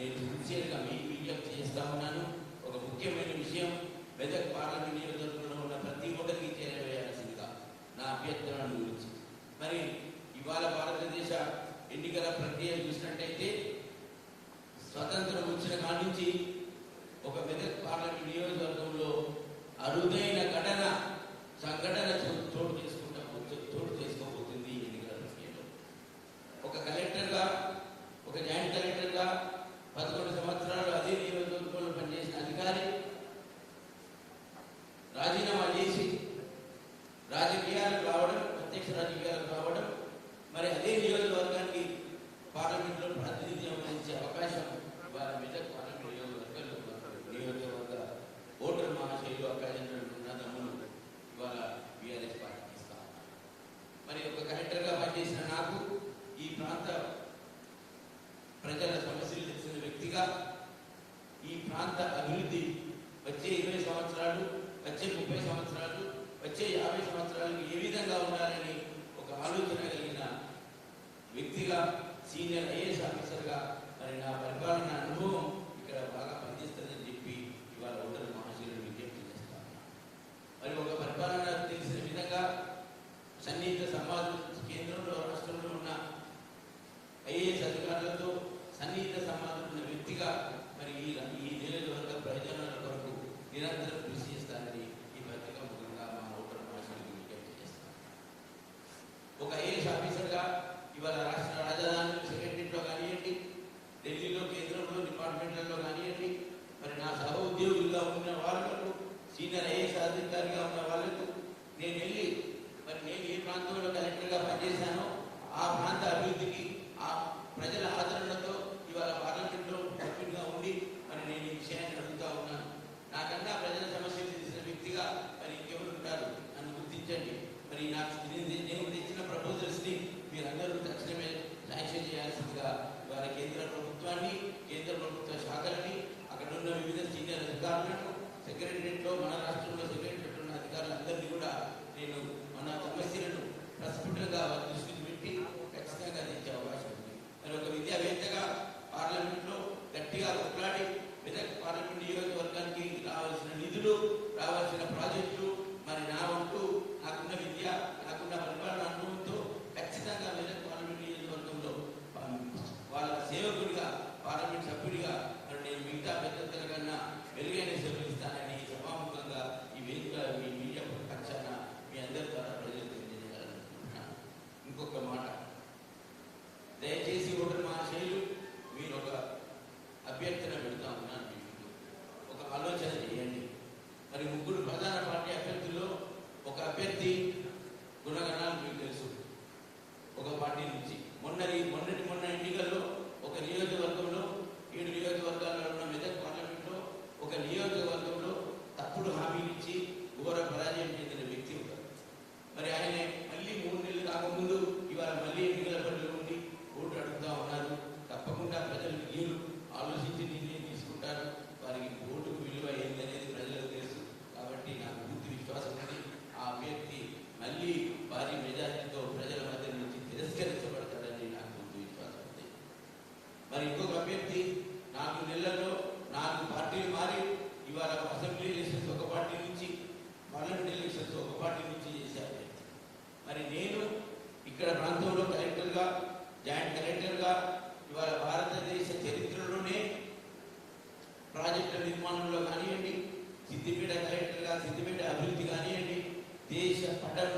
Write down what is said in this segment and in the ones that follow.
నేను సిన్సియర్గా మీకు విజ్ఞప్తి చేస్తా ఉన్నాను. ఒక ముఖ్యమైన విషయం మెదక్ పార్లమెంట్ నియోజకవర్గంలో ఉన్న ప్రతి ఒక్కరికి చేరవేయాల్సిందిగా నా అభ్యర్థనను గురించి మరి ఇవాళ భారతదేశ ఎన్నికల ప్రక్రియ చూసినట్టయితే స్వతంత్రం వచ్చిన కాడి నుంచి ఒక మెదక్ పార్లమెంట్ నియోజకవర్గంలో అరుదైన ఘటన సంఘటన చోటు చేసుకుంటా చో- చోటు చేసుకోబోతుంది ఈ ఎన్నికల ప్రక్రియలో ఒక కలెక్టర్గా ఒక జాయింట్ కలెక్టర్గా పదకొండు సంవత్సరాలు అదే నియోజకవర్గంలో పనిచేసిన అధికారి రాజీనామా చేసి రాజకీయాలకు రావడం ప్రత్యక్ష రాజకీయాలకు రావడం మరి అదే నియోజకవర్గానికి పార్లమెంట్లో ప్రాతినిధ్యం వహించే అవకాశం ఇవాళ మెదక్ పార్లమెంట్ నియోజకవర్గంలో నియోజకవర్గ ఓటర్ మహాశైలు అక్కడ తమ్ముడు ఇవాళ బీఆర్ఎస్ పార్టీకి ఇస్తా ఉన్నారు. మరి ఒక కలెక్టర్గా పనిచేసిన నాకు ఈ ప్రాంత ప్రజల సమస్యలు తెలిసిన వ్యక్తిగా ఈ ప్రాంత అభివృద్ధి వచ్చే ఇరవై సంవత్సరాలు వచ్చే ముప్పై సంవత్సరాలు వచ్చే యాభై సంవత్సరాలకు ఏ విధంగా ఉండాలని ఒక ఆలోచన కలిగిన వ్యక్తిగా సీనియర్ ఐఏఎస్ ఆఫీసర్గా మరి నా పరిపాలన అనుభవం ఇక్కడ బాగా పనిచేస్తుందని చెప్పి ఇవాళ ఓటర్ మహాశీలను విజ్ఞప్తి చేస్తాను మరి ఒక పరిపాలన తెలిసిన విధంగా సన్నిహిత సమాజం కేంద్రంలో రాష్ట్రంలో ఉన్న ఐఏఎస్ అధికారులతో సన్నిహిత సంబంధం ఉన్న వ్యక్తిగా మరి ఈ ఈ నియోజకవర్గ ప్రయోజనాల కొరకు నిరంతరం కృషి చేస్తానని ఈ పత్రిక ముఖంగా మా ఓటర్ భాషలకు విజ్ఞప్తి చేస్తాను ఒక ఐఏఎస్ ఆఫీసర్గా ఇవాళ రాష్ట్ర రాజధాని సెక్రటరీలో కానివ్వండి ఢిల్లీలో కేంద్రంలో డిపార్ట్మెంట్లలో కానివ్వండి మరి నా సహ ఉద్యోగులుగా ఉన్న వాళ్ళకు సీనియర్ ఐఏఎస్ అధికారిగా ఉన్న వాళ్ళకు నేను వెళ్ళి మరి నేను ఏ ప్రాంతంలో కలెక్టర్గా పనిచేశానో ఆ ప్రాంత అభివృద్ధికి ఆ ప్రజల ఆదరణతో ఇవాళ పార్లమెంట్లో సభ్యుడిగా ఉండి మరి నేను ఈ విషయాన్ని అడుగుతా ఉన్నాను. నాకన్నా ప్రజల సమస్యలు తెలిసిన వ్యక్తిగా మరి ఇంకెవరు ఉంటారు? నన్ను గుర్తించండి. మరి నాకు నేను తెచ్చిన ప్రపోజల్స్ని మీరందరూ తక్షణమే శాంక్షన్ చేయాల్సిందిగా ఇవాళ కేంద్ర ప్రభుత్వాన్ని కేంద్ర ప్రభుత్వ శాఖ అక్కడ ఉన్న వివిధ సీనియర్ అధికారులను సెక్రటరియట్లో మన రాష్ట్రంలో సెక్రటరియట్ ఉన్న అధికారులందరినీ కూడా నేను మన సమస్యలను ప్రస్ఫుటంగా వారి దృష్టికి పెట్టి ఖచ్చితంగా తెచ్చే అవకాశం ఉంది. నేను ఒక విద్యావేత్తగా పార్లమెంట్లో గట్టిగా కొట్లాడి మెదక్ పార్లమెంట్ నియోజకవర్గానికి రావాల్సిన నిధులు రావాల్సిన ప్రాజెక్టు వాళ్ళ పార్లమెంట్ సభ్యుడిగా మరి నేను మిగతా పెద్దల కన్నా మెరుగైన సేవలు ఇస్తానని సభాముఖంగా ఈ వేదిక మీ మీడియా పక్షాన మీ అందరి ద్వారా ప్రజలు తెలియజేయాలనుకుంటున్నాను ఇంకొక మాట. దయచేసి ఓటర్ మహాశైలు మీరు ఒక అభ్యర్థన పెడతా ఉన్నాను మీకు ఒక ఆలోచన చేయండి. మరి ముగ్గురు ప్రధాన పార్టీ అభ్యర్థుల్లో ఒక అభ్యర్థి గుణగణాలు మీకు తెలుసు. ఒక పార్టీ నుంచి మొన్న మొన్నటి మొన్న ఎన్నికల్లో ఒక నియోజకవర్గంలో ఏడు నియోజకవర్గాల్లో ఉన్న మెదక్ పార్లమెంట్లో ఒక నియోజకవర్గంలో తప్పుడు హామీలు ఇచ్చి ఘోర పరాజయం చెందిన వ్యక్తి ఉంటారు మరి ఆయన మళ్ళీ మూడు నెలలు కాకముందు ఇవాళ మళ్ళీ ఎన్నికల పనులు ఉండి ఓటు అడుగుతా ఉన్నారు తప్పకుండా ప్రజలు మీరు ఆలోచించి నిర్ణయం తీసుకుంటారు వారికి ఓటుకు విలువ ఏంటి అనేది ప్రజలకు తెలుసు కాబట్టి నాకు పూర్తి విశ్వాసం ఉంది ఆ అభ్యర్థి మళ్ళీ భారీ మెజారిటీతో ప్రజల మధ్య నుంచి తిరస్కరించబడతాడని నాకు పూర్తి విశ్వాసం ఉంది మరి ఇంకొక అభ్యర్థి నాలుగు నెలల్లో నాలుగు పార్టీలు మారి ఇవాళ అసెంబ్లీ ఎలక్షన్స్ ఒక పార్టీ నుంచి పార్లమెంట్ ఎలక్షన్స్ ఒక పార్టీ నుంచి చేసే అభ్యర్థి మరి నేను ఇక్కడ ప్రాంతంలో కలెక్టర్గా జాయింట్ కలెక్టర్గా ఇవాళ భారతదేశ చరిత్రలోనే ప్రాజెక్టుల నిర్మాణంలో కానివ్వండి సిద్దిపేట కలెక్టర్గా సిద్దిపేట అభివృద్ధి కానివ్వండి దేశ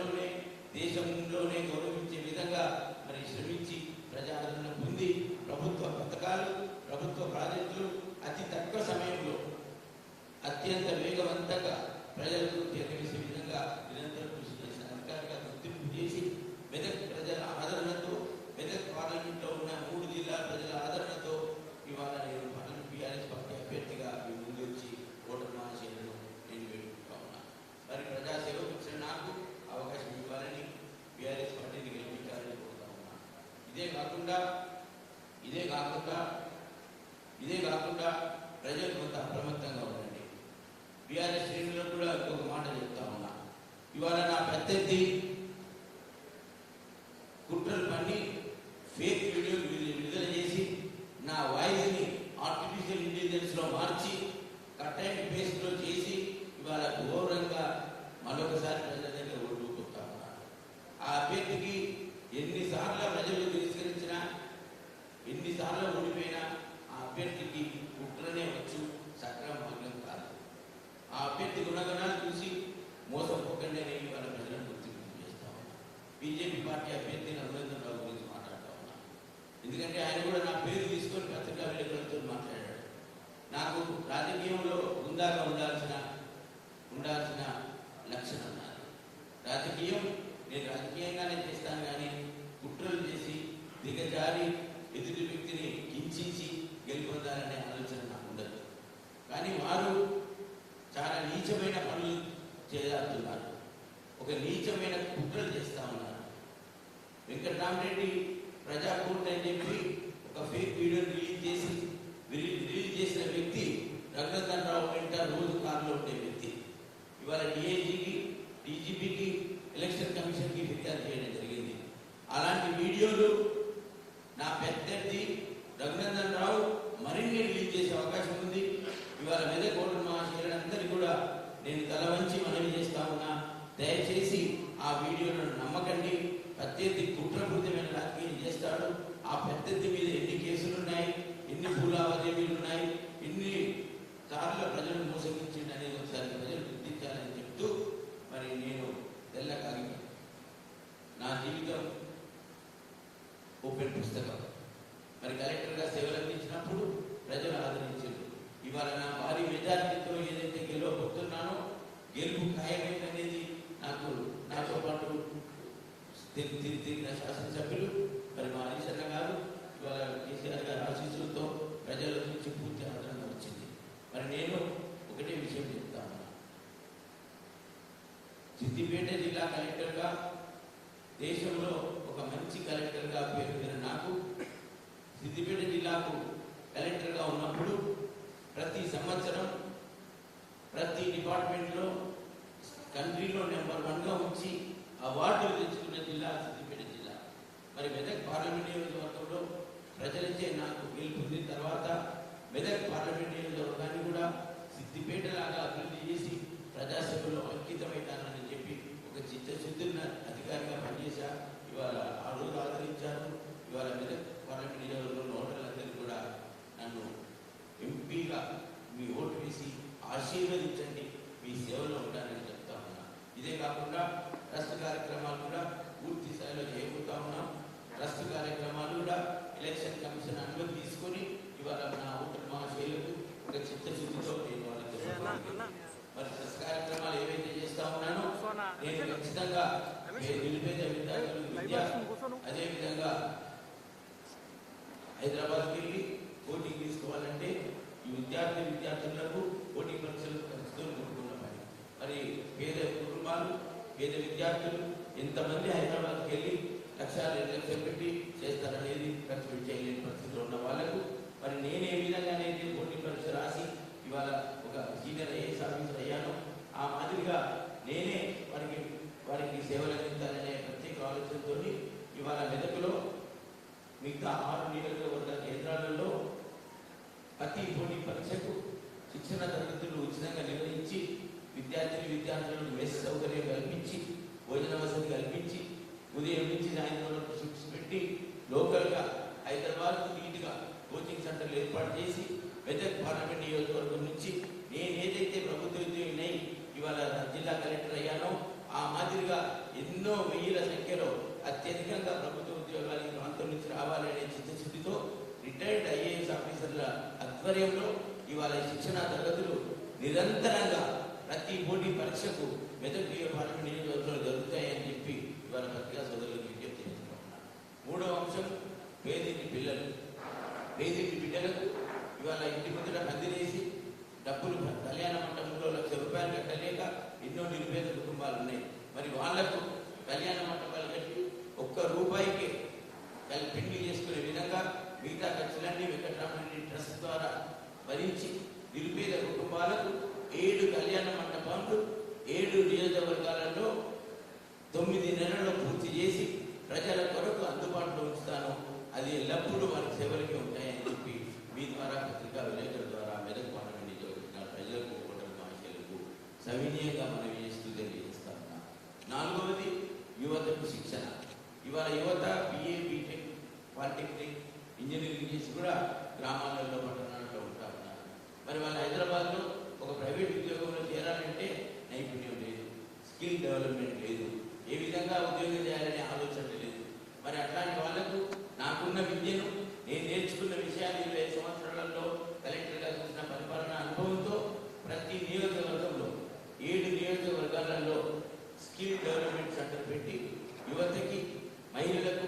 రాష్ట్రంలోనే దేశంలోనే గౌరవించే విధంగా మరి శ్రమించి ప్రజాదరణ పొంది ప్రభుత్వ పథకాలు ప్రభుత్వ ప్రాజెక్టులు అతి తక్కువ సమయంలో అత్యంత వేగవంతంగా ప్రజలకు చేరవేసే విధంగా నిరంతరం కృషి చేసిన అధికారిగా గుర్తింపు చేసి మెదక్ ప్రజల ఆదరణతో మెదక్ పార్లమెంట్లో ఉన్న మూడు జిల్లాల ప్రజల ఆదరణ ఇవాళ నేను పార్లమెంట్ బీఆర్ఎస్ పార్టీ అభ్యర్థిగా మీ ముందు వచ్చి ఓటర్ మహాశైలను నేను వేడుకుంటా ఉన్నాను మరి ప్రజాసేవకు వచ్చిన నాకు అవకాశం ఇవ్వాలని బీఆర్ఎస్ పార్టీని గెలిపించాలని కోరుతా ఉన్నాను ఇదే కాకుండా ఇదే కాకుండా ఇదే కాకుండా ప్రజలు కొంత అప్రమత్తంగా ఉండండి బీఆర్ఎస్ శ్రేణులకు కూడా ఇంకొక మాట చెప్తా ఉన్నా ఇవాళ నా ప్రత్యర్థి కుట్రలు పన్ని ఫేక్ వీడియోలు విడుదల చేసి నా వాయిస్ని ఆటో రాజకీయంలో ఉందాక ఉండాల్సిన ఉండాల్సిన లక్షణం నాది రాజకీయం నేను రాజకీయంగానే చేస్తాను కానీ కుట్రలు చేసి దిగజారి ఎదుటి వ్యక్తిని కించించి గెలుపొందాలనే ఆలోచన నాకు ఉండదు. కానీ వారు చాలా నీచమైన పనులు చేస్తున్నారు ఒక నీచమైన కుట్రలు చేస్తా ఉన్నారు. వెంకటరామరెడ్డి ప్రజాకూట్ అని చెప్పి ఒక ఫేక్ వీడియో రిలీజ్ చేసి రిలీ- రిలీజ్ చేసిన వ్యక్తి రఘునందన్ రావు వెంట రోజు కారులో ఉండే వ్యక్తి ఇవాళ డిఐజీకి డీజీపీకి ఎలక్షన్ కమిషన్కి ఫిర్యాదు చేయడం జరిగింది. అలాంటి వీడియోలు నా పెద్దది రఘునందన్ రావు మరిన్ని రిలీజ్ చేసే అవకాశం ఉంది. ఇవాళ మెదక్ ఓటర్ మహాశయులందరికీ కూడా నేను తల వంచి మనవి చేస్తా ఉన్నా. దయచేసి ఆ వీడియోలను నమ్మకండి. ప్రత్యర్థి కుట్రపూరితమైన రాజకీయం చేస్తాడు. ఆ ప్రత్యర్థి మీద ఎన్ని కేసులు ఉన్నాయి ఎన్ని భూ లావాదేవీలు ఉన్నాయి ఎన్ని సార్లు ప్రజలను మోసగించండి అనేది ఒకసారి ప్రజలు గుర్తించాలని చెప్తూ మరి నేను తెల్ల కాగితం నా జీవితం ఓపెన్ పుస్తకం మరి కలెక్టర్గా సేవలు అందించినప్పుడు ప్రజలు ఆదరించారు ఇవాళ నా భారీ మెజారిటీతో ఏదైతే గెలవబోతున్నానో గెలుపు ఖాయమైంది అనేది నాకు నాతో పాటు తిరిగి తిరిగి తిరిగిన శాసనసభ్యులు మరి మా హరీశన్న గారు ఇవాళ కేసీఆర్ గారి ఆశీస్సులతో ప్రజల నుంచి పూర్తి ఆదరణ వచ్చింది మరి నేను ఒకటే విషయం చెప్తాను సిద్దిపేట జిల్లా కలెక్టర్గా దేశంలో ఒక మంచి కలెక్టర్గా పేరున్న నాకు సిద్దిపేట జిల్లాకు కలెక్టర్గా ఉన్నప్పుడు ప్రతి సంవత్సరం ప్రతి డిపార్ట్మెంట్లో కంట్రీలో నెంబర్ వన్గా ఉంచి అవార్డులు తెచ్చుకున్న జిల్లా సిద్దిపేట జిల్లా. మరి మెదక్ పార్లమెంట్ నియోజకవర్గంలో ప్రజలచే నాకు గెలుపొందిన తర్వాత మెదక్ పార్లమెంట్ నియోజకవర్గాన్ని కూడా సిద్దిపేట లాగా అభివృద్ధి చేసి ప్రజాసేవలో అంకితమవుతానని చెప్పి ఒక చిత్తశుద్ధిన అధికారిగా పనిచేశా. ఇవాళ ఆ రోజు ఆదరించారు. ఇవాళ మెదక్ పార్లమెంట్ నియోజకవర్గంలో ఓటర్లందరికీ కూడా నన్ను ఎంపీగా మీ ఓటు వేసి ఆశీర్వదించండి. మీ సేవలో ఉంటానని చెప్తా ఉన్నా. ఇదే కాకుండా ట్రస్ట్ కార్యక్రమాలు కూడా పూర్తి ఉన్నాం ట్రస్ట్ కార్యక్రమాలు కూడా ఎలక్షన్ కమిషన్ అనుమతి తీసుకొని ఇవాళ నా ఓటర్ మహాశైలకు ఒక చిత్తశుద్ధితో నేను వాళ్ళకి మరి ట్రస్ట్ కార్యక్రమాలు ఏవైతే చేస్తా ఉన్నానో నేను ఖచ్చితంగా ఏ నిరుపేద విద్యార్థులు విద్య అదేవిధంగా హైదరాబాద్కి వెళ్ళి కోటింగ్ తీసుకోవాలంటే ఈ విద్యార్థి విద్యార్థులకు కోటింగ్ పరీక్షలు ఖర్చుతో కూడుకున్న మరి పేద కుటుంబాలు పేద విద్యార్థులు ఇంతమంది హైదరాబాద్కి వెళ్ళి లక్ష రెండు లక్షలు పెట్టి చేస్తారనేది ఖర్చు చేయలేని పరిస్థితిలో ఉన్న వాళ్ళకు మరి నేను ఏ విధంగానైతే కోచింగ్ పరీక్ష రాసి ఇవాళ ఒక సీనియర్ ఐఏఎస్ ఆఫీసర్ అయ్యాను. ఆ మాదిరిగా నేనే వారికి వారికి సేవలు అందించాలనే ప్రత్యేక ఆలోచనతో ఇవాళ మెదకులో మిగతా ఆరు నియోజకవర్గ కేంద్రాలలో ప్రతి పోటీ పరీక్షకు శిక్షణ తరగతులు ఉచితంగా నిర్వహించి విద్యార్థులు విద్యార్థులకు మెస్ సౌకర్యం కల్పించి భోజన వసతి కల్పించి ఉదయం నుంచి సాయంత్రం వరకు షిఫ్ట్స్ పెట్టి లోకల్గా హైదరాబాద్కు నీట్గా కోచింగ్ సెంటర్లు ఏర్పాటు చేసి మెదక్ పార్లమెంట్ నియోజకవర్గం నుంచి నేను ఏదైతే ప్రభుత్వ ఉద్యోగినై ఇవాళ జిల్లా కలెక్టర్ అయ్యానో ఆ మాదిరిగా ఎన్నో వెయ్యిల సంఖ్యలో అత్యధికంగా ప్రభుత్వ ఉద్యోగాలు ఈ ప్రాంతం నుంచి రావాలనే చిత్తశుద్ధితో రిటైర్డ్ ఐఏఎస్ ఆఫీసర్ల ఆధ్వర్యంలో ఇవాళ శిక్షణ తరగతులు నిరంతరంగా ప్రతి పోటీ పరీక్షకు మెదక్ పార్లమెంట్ నియోజకవర్గంలో జరుగుతాయని చెప్పి ఇవాళ పత్రికా సోదరులకు విజ్ఞప్తి చేస్తున్నాను మూడవ అంశం పేదింటి పిల్లలు. పేదింటి బిడ్డలకు ఇవాళ ఇంటి ముందర పందిరేసి డబ్బులు కళ్యాణ మండపంలో లక్ష రూపాయలు కట్టలేక ఎన్నో నిరుపేద కుటుంబాలు ఉన్నాయి. మరి వాళ్ళకు కళ్యాణ మండపాలు కట్టి ఒక్క రూపాయికి కల్ పెళ్ళి చేసుకునే విధంగా మిగతా ఖర్చులన్నీ వెంకటరామరెడ్డి ట్రస్ట్ ద్వారా భరించి నిరుపేద కుటుంబాలకు ఏడు కళ్యాణ మండపాలు ఏడు నియోజకవర్గాలలో తొమ్మిది నెలల్లో పూర్తి చేసి ప్రజల కొరకు అందుబాటులో ఉంచుతాను. అది ఎల్లప్పుడూ మన సేవలకి ఉంటాయని చెప్పి మీ ద్వారా పత్రికా విలేకరుల ద్వారా మెదక్ పార్లమెంట్ ప్రజలకు ఓటమి ఆశలకు సవినీయంగా మనవి చేస్తూ తెలియజేస్తా నాలుగవది యువతకు శిక్షణ. ఇవాళ యువత బిఏ బీటెక్ పాలిటెక్నిక్ ఇంజనీరింగ్ చేసి కూడా గ్రామాలలో పట్టణాలలో ఉంటా ఉన్నారు. మరి వాళ్ళు హైదరాబాద్లో ఒక ప్రైవేట్ ఉద్యోగంలో చేరాలంటే నైపుణ్యం లేదు స్కిల్ డెవలప్మెంట్ లేదు ఏ విధంగా ఉద్యోగం చేయాలనే ఆలోచన లేదు. మరి అట్లాంటి వాళ్ళకు నాకున్న విద్యను నేను నేర్చుకున్న విషయాలు ఇరవై సంవత్సరాలలో కలెక్టర్గా చూసిన పరిపాలన అనుభవంతో ప్రతి నియోజకవర్గంలో ఏడు నియోజకవర్గాలలో స్కిల్ డెవలప్మెంట్ సెంటర్ పెట్టి యువతకి మహిళలకు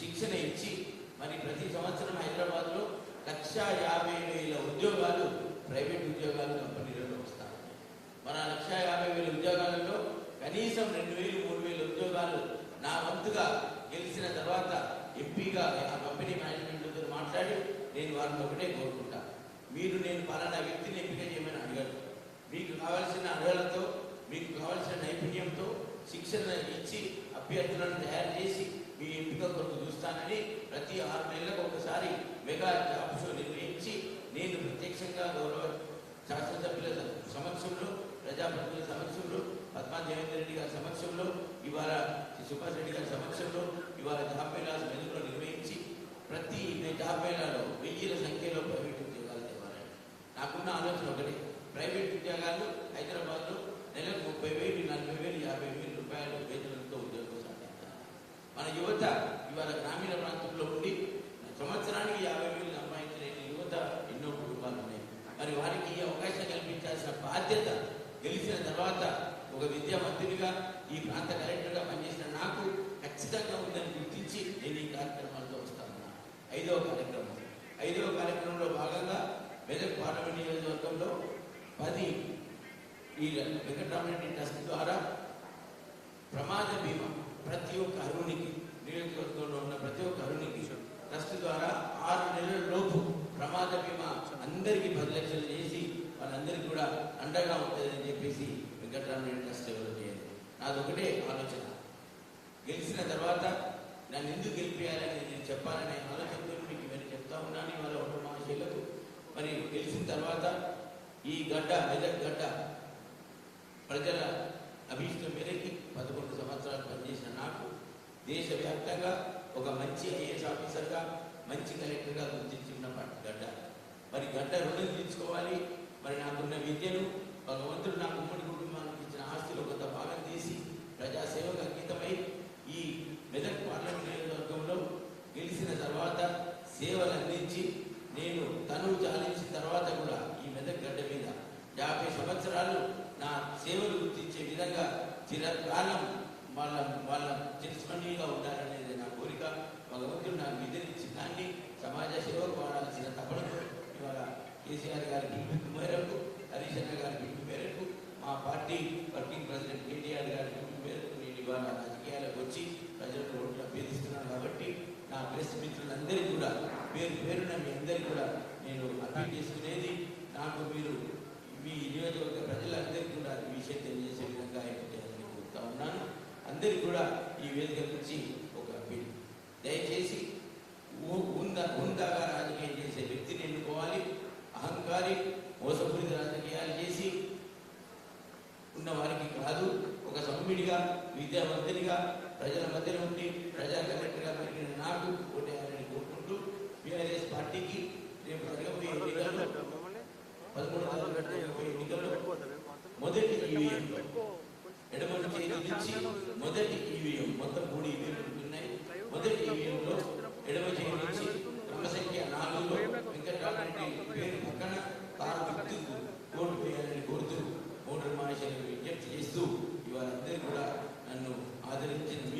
శిక్షణ ఇచ్చి మరి ప్రతి సంవత్సరం హైదరాబాద్లో లక్ష యాభై వేల ఉద్యోగాలు ప్రైవేట్ ఉద్యోగాలు కంపెనీలలో కనీసం రెండు వేలు మూడు వేలు ఉద్యోగాలు నా వంతుగా గెలిచిన తర్వాత ఎంపీగా ఆ కంపెనీ మేనేజ్మెంట్తో మాట్లాడి నేను వారిని ఒకటే కోరుకుంటా. మీరు నేను పలానా వ్యక్తిని ఎంపిక చేయమని అడగను మీకు కావలసిన అర్హులతో మీకు కావలసిన నైపుణ్యంతో శిక్షణ ఇచ్చి అభ్యర్థులను తయారు చేసి మీ ఎంపిక కొరకు చూస్తానని ప్రతి ఆరు నెలలకు ఒకసారి మెగా జాబ్ షో నిర్వహించి నేను ప్రత్యక్షంగా గౌరవ శాసనసభ్యుల సమక్షంలో ప్రజాప్రతినిధుల సమక్షంలో పద్మా దేవేంద్ర రెడ్డి గారి సమక్షంలో ఇవాళ శ్రీ సుభాష్ రెడ్డి గారి సమక్షంలో ఇవాళ జాబ్ మేళాస్ నిర్వహించి ప్రతి జాబ్ మేళాలో వెయ్యిల సంఖ్యలో ప్రైవేట్ ఉద్యోగాలు తేవాలని నాకున్న ఆలోచన ఒకటి. ప్రైవేట్ ఉద్యోగాలు హైదరాబాద్లో నెలకు ముప్పై వేలు నలభై వేలు యాభై వేలు రూపాయల వేతనంతో ఉద్యోగం సాధించాలి. మన యువత ఇవాళ గ్రామీణ ప్రాంతంలో ఉండి సంవత్సరానికి యాభై వేలు సంపాదించలేని యువత ఎన్నో కుటుంబాలు ఉన్నాయి మరి వారికి ఈ అవకాశం కల్పించాల్సిన బాధ్యత గెలిచిన తర్వాత ఒక విద్యావంతునిగా ఈ ప్రాంత కలెక్టర్గా పనిచేసిన నాకు ఖచ్చితంగా ఉందని గుర్తించి నేను ఈ కార్యక్రమాలతో వస్తాను ఐదవ కార్యక్రమం ఐదవ కార్యక్రమంలో భాగంగా మెదక్ పార్లమెంట్ నియోజకవర్గంలో పది ఈ వెంకటరామరెడ్డి ట్రస్ట్ ద్వారా ప్రమాద బీమా ప్రతి ఒక్క అరువునికి నియోజకవర్గంలో ఉన్న ప్రతి ఒక్క అరువునికి ట్రస్ట్ ద్వారా ఆరు నెలల లోపు ప్రమాద బీమా అందరికీ పది లక్షలు చేసి వాళ్ళందరికీ కూడా అండగా ఉంటుందని చెప్పేసి వెంకటరామరెడ్డి ట్రస్ట్ ఎవరు చేయాలి నాది ఒకటే ఆలోచన. గెలిచిన తర్వాత నన్ను ఎందుకు గెలిపేయాలని నేను చెప్పాలనే ఆలోచనతో మీకు ఇవన్నీ చెప్తా ఉన్నాను ఇవాళ ఒక మహాశీలకు మరి గెలిచిన తర్వాత ఈ గడ్డ మెదక్ గడ్డ ప్రజల అభిష్టం మేరకి పదకొండు సంవత్సరాలు పనిచేసిన నాకు దేశవ్యాప్తంగా ఒక మంచి ఐఏఎస్ ఆఫీసర్గా మంచి కలెక్టర్గా గుర్తించిన గడ్డ. మరి గడ్డ రుణం తీర్చుకోవాలి మరి నాకున్న విద్యను భగవంతుడు నాకు ఉమ్మడి కుటుంబానికి ఇచ్చిన ఆస్తిలో కొంత భాగం తీసి ప్రజాసేవకు అంకితమై ఈ మెదక్ పార్లమెంట్ నియోజకవర్గంలో గెలిచిన తర్వాత సేవలు అందించి నేను తనువు చాలించిన తర్వాత కూడా ఈ మెదక్ గడ్డ మీద యాభై సంవత్సరాలు సేవలు గుర్తించే విధంగా చిరకాలం వాళ్ళ వాళ్ళ చిరస్మరణీయంగా ఉండాలనేది నా కోరిక. భగవంతుడు నాకు విధించి దాన్ని సమాజ సేవకు వాడాల్సిన తపనతో ఇవాళ కేసీఆర్ గారి పిలుపు మేరకు హరీష్ అన్న గారి పిలుపు మేరకు మా పార్టీ వర్కింగ్ ప్రెసిడెంట్ కేటీఆర్ గారి పిలుపు మేరకు నేను ఇవాళ రాజకీయాలకు వచ్చి ప్రజలకు ఓట్లు అభ్యర్థిస్తున్నాను కాబట్టి నా ప్రెస్ మిత్రులందరికీ కూడా పేరు పేరున మీ అందరికీ కూడా నేను అర్థం చేసుకునేది నాకు మీరు మీ నియోజకవర్గ ప్రజలందరికీ కూడా ఈ విషయం తెలియజేసే విధంగా ఆయన కోరుతా ఉన్నాను. అందరికీ కూడా ఈ వేదిక నుంచి ఒక అప్పీల్ దయచేసి ఊ- ఉందాగా రాజకీయం చేసే వ్యక్తిని ఎన్నుకోవాలి. అహంకారి మోసపూరిత రాజకీయాలు చేసి ఉన్న వారికి కాదు ఒక సభ్యుడిగా విద్యావంతునిగా ప్రజల మధ్యలో ఉండి ప్రజా కలెక్టర్గా పెరిగిన నాకు ఓటేయాలని కోరుకుంటూ బీఆర్ఎస్ పార్టీకి రేపు జరగబోయే పదమూడు தெரிஞ்சிருந்து